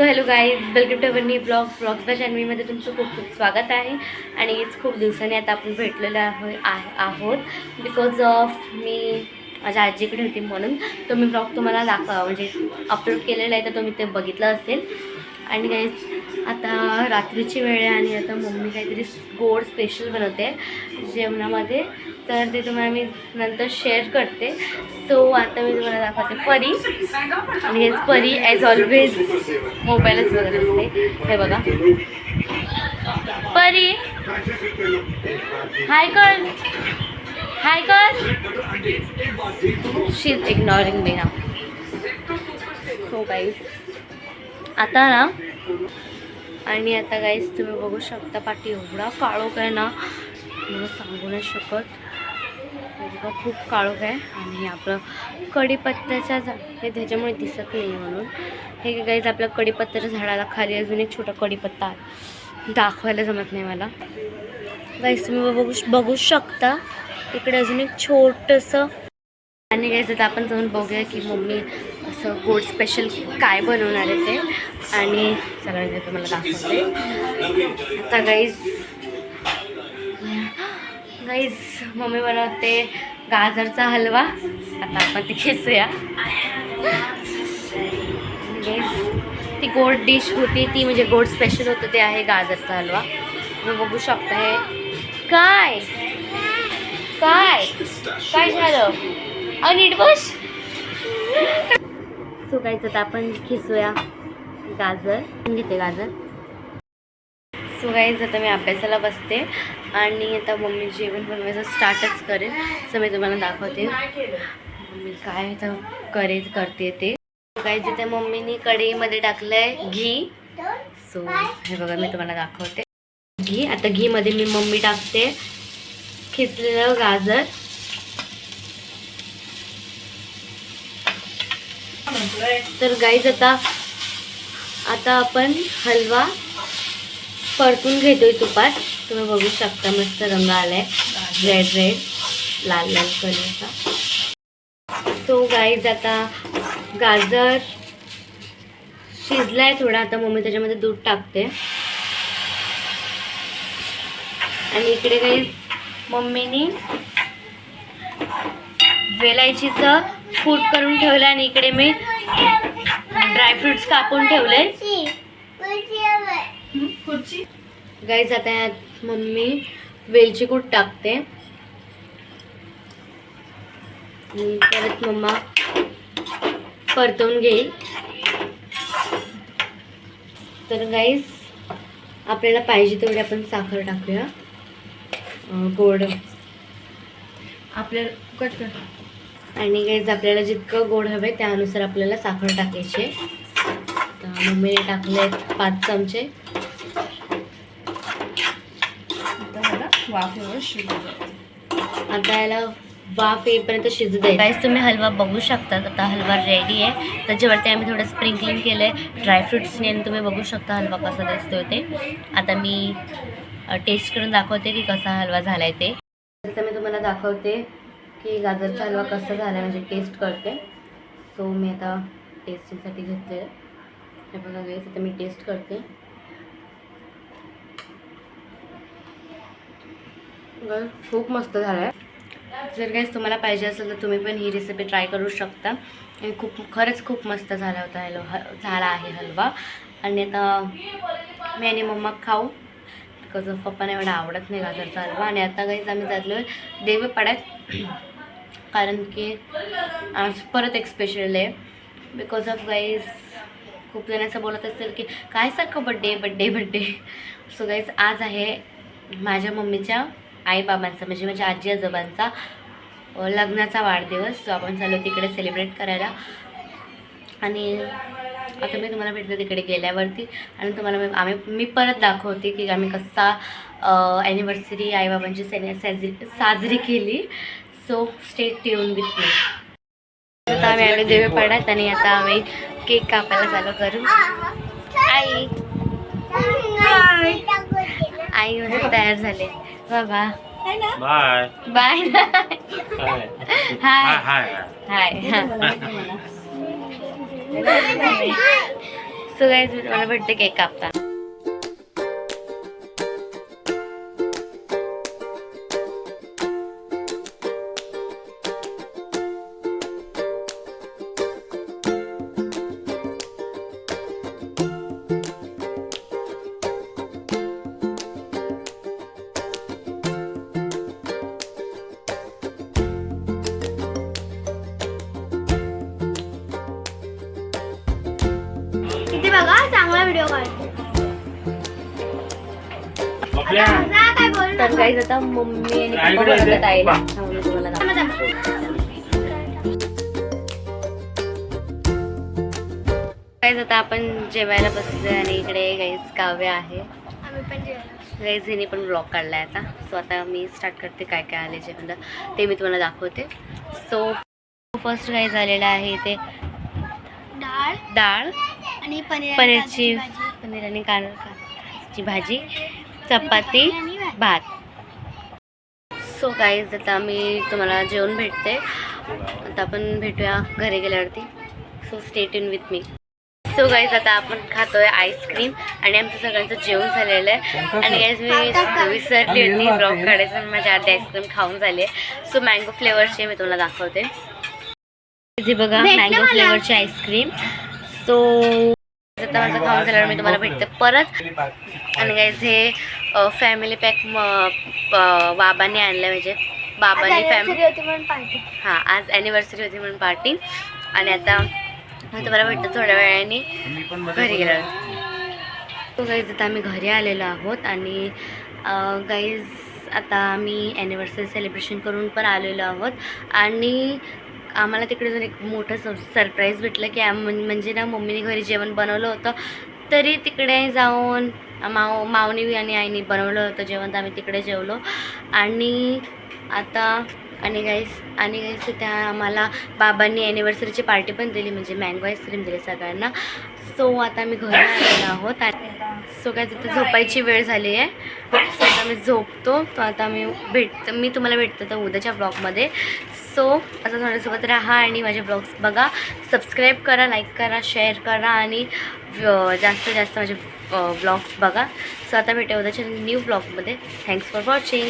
So hello guys welcome to Bunny blogs blogs by चॅनलमध्ये तुमचं खूप खूप स्वागत आहे. आणि हेच खूप दिवसांनी आता आपण भेटलेलो आहो आहोत. बिकॉज ऑफ मी माझ्या आजीकडे होती म्हणून तो मी ब्लॉग तुम्हाला दाखवा म्हणजे अपलोड केलेला आहे तर तुम्ही ते बघितलं असेल. आणि गाईज आता रात्रीची वेळ आहे आणि आता मम्मी काहीतरी गोड स्पेशल बनवते जेवणामध्ये. तर ते तुम्हाला मी नंतर शेअर करते. सो आता मी तुम्हाला दाखवते परी. आणि हेच परी ॲज ऑलवेज मोबाईलच बघत असते. हे बघा. परी. हाय कर हाय कर शी इज इग्नॉरिंग मी ना सो गाईज आता ना आणि आता गाईज तुम्ही बघू शकता पाठी एवढा काळोख आहे ना. तुम्हाला सांगू नाही शकत. हे बघा खूप काळोख आहे आणि आपलं कढीपत्त्याच्या झा हे त्याच्यामुळे दिसत नाही म्हणून. हे गाईज आपल्या कडीपत्त्याच्या झाडाला खाली अजून एक छोटा कढीपत्ता आहे दाखवायला जमत नाही मला. गाईज तुम्ही बघू बघू शकता. इकडे अजून एक छोटंसं आणि गाईज आता आपण जाऊन बघूया की मम्मी असं गोड स्पेशल काय बनवणार आहे ते. आणि सगळ्यांना तुम्हाला दाखवते. आता गाईज गाईज मम्मी बनवते गाजरचा हलवा. आता आपण ते खेचूया. ती गोड डिश होती ती म्हणजे गोड स्पेशल होतं ते आहे गाजरचा हलवा. तुम्ही बघू शकता हे. काय? काय? काय झालं? A neat bus. So guys आता आपण खिसूया गाजर. घेते गाजर. सो गाईज आता मी अभ्यासाला बसते आणि आता मम्मी जेवण बनवायचं स्टार्टच करेल. सो मी तुम्हाला दाखवते. मम्मी काय तर करेल करते ते. गाईज इथे मम्मीनी कढईमध्ये टाकलंय घी. सो हे बघा मी तुम्हाला दाखवते. घी आता घीमध्ये मी मम्मी टाकते खिचलेलं गाजर. तर गाईज आता आता आपण हलवा परतून घेतोय तुपात तुम्ही बघू शकता मस्त रंग आलाय. रेड रेड लाल लाल कलरचा तो गाईज आता गाजर शिजलाय थोडा. आता मम्मी त्याच्यामध्ये दूध टाकते. आणि इकडे काही मम्मीनी वेलायचीचं फूट करून ठेवलं आणि इकडे मी ड्रायफ्रुट्स कापून ठेवले गाईज आता यात मम्मी वेलची कूट टाकते. आणि परत मम्मा परतवून घेईल. तर गाईज आपल्याला पाहिजे तेवढी आपण साखर टाकूया. गोड. आपल्याला कट कर. आणि गाईज आपल्याला जितकं गोड हवं त्यानुसार आपल्याला साखर टाकायची मम्मीने टाकले पाच चमचे. आता याला वाफ येईपर्यंत शिजू द्यायचं गाईज तुम्ही हलवा बघू शकता आता हलवा रेडी आहे. त्याच्यावरती आम्ही थोडं स्प्रिंकलिंग केलं आहे ड्रायफ्रुट्सने आणि तुम्ही बघू शकता हलवा कसा दिसतोय ते. आता मी टेस्ट करून दाखवते की कसा हलवा झाला आहे ते. आता मी तुम्हाला दाखवते की गाजरचा हलवा कसा झाला आहे म्हणजे टेस्ट करते. सो मी आता टेस्टिंगसाठी घेतले हे बघा गाईज आता मी टेस्ट करते. गर खूप मस्त झाला आहे जर काहीच तुम्हाला पाहिजे असेल तर तुम्ही पण ही रेसिपी ट्राय करू शकता. आणि खूप खरंच खूप मस्त झाला होता हॅलो ह झाला आहे हलवा. आणि आता मी आणि मम्मा खाऊ. बिकॉज ऑफ पप्पाने एवढा आवडत नाही गाजरचा हलवा. आणि आता काहीच आम्ही चाललो आहे देवपाड्यात. कारण की आज परत एक स्पेशल आहे. बिकॉज ऑफ गाईज खूप जण असं बोलत असतील की काय सारखं birthday birthday birthday so guys आज आहे माझ्या मम्मीच्या आईबाबांचा म्हणजे माझ्या आजी आजोबांचा लग्नाचा वाढदिवस जो आपण चाललो तिकडे सेलिब्रेट करायला. आणि आता मी तुम्हाला भेटते तिकडे गेल्यावरती आणि तुम्हाला मी आम्ही मी परत दाखवते की आम्ही कसा ॲनिव्हर्सरी आईबाबांची सेने साजरी साजरी केली. सो स्टे ट्यून विथ मी आता आम्ही आलो देवीपाड्यात आणि आता आम्ही केक कापायला चालू करू. आई. आई म्हणजे तयार झाले. बाबा bye. Bye. Hi. Hi. Hi hi. So guys मी तुम्हाला भेटते केक कापता. चांगला व्हिडिओ काढतो. आपल्या आता जा तर मम्मी आणि पप्पा? बनवत आहे तुम्हाला आता आपण जेवायला बसलोय आणि इकडे गाईज काव्य आहे. आम्ही पण जेवायला गाईज हिने पण ब्लॉग काढलाय आता. सो आता मी स्टार्ट करते काय काय आले जेवण ते मी तुम्हाला दाखवते. सो फर्स्ट गाईज आलेलं आहे ते डाळ डाळ आणि पनीर पनीरची. पनीर आणि ची भाजी चपाती भात. सो गाईज आता मी तुम्हाला जेवण भेटते. आता आपण भेटूया घरी गेल्यावरती. सो स्टेट इन विथ मी सो गाईज आता आपण खातोय आईस्क्रीम आणि आमचं सगळ्यांचं जेवण झालेलं आहे. आणि गाईज मी विसरली होती ब्लॉग काढायचं आणि माझ्या आधी आईस्क्रीम खाऊन झाली आहे. सो मँगो फ्लेवरची मी तुम्हाला दाखवते. हे बघा मँगो. फ्लेवरची आईस्क्रीम सो आता माझं खाऊन झाल्यावर मी तुम्हाला भेटते परत. आणि गाईज हे फॅमिली पॅक बाबांनी आणलं म्हणजे बाबांनी फॅम anniversary होती म्हणून पार्टी हां आज ॲनिव्हर्सरी होती म्हणून पार्टी आणि आता मी तुम्हाला भेटतं थोड्या वेळाने घरी गेल्यावर. तो गाईज आता आम्ही घरी आलेलो आहोत आणि गाईज आता आम्ही ॲनिव्हर्सरी सेलिब्रेशन करून पण आलेलो आहोत. आणि आम्हाला तिकडे जर एक मोठं स सरप्राईज भेटलं की आम म्हणजे ना मम्मीने घरी जेवण बनवलं होतं. तरी तिकडे जाऊन माव मावनी आणि आईने बनवलं होतं जेवण तर आम्ही तिकडे जेवलो. आणि आता आणि गाईस आणि गाईस त्या आम्हाला बाबांनी ॲनिव्हर्सरीची पार्टी पण दिली म्हणजे मँगो आईस्क्रीम दिली सगळ्यांना. सो आता आम्ही घरी आलेलो आहोत आणि सो काय तिथं झोपायची वेळ झाली आहे. सो आता मी झोपतो. तो आता मी भेट मी तुम्हाला भेटतो तर उद्याच्या ब्लॉगमध्ये सो असं माझ्यासोबत राहा आणि माझे ब्लॉग्स बघा. सबस्क्राईब करा लाईक करा शेअर करा आणि जास्तीत जास्त माझे ब्लॉग्स बघा. सो आता भेटे उद्याच्या न्यू ब्लॉगमध्ये थँक्स फॉर वॉचिंग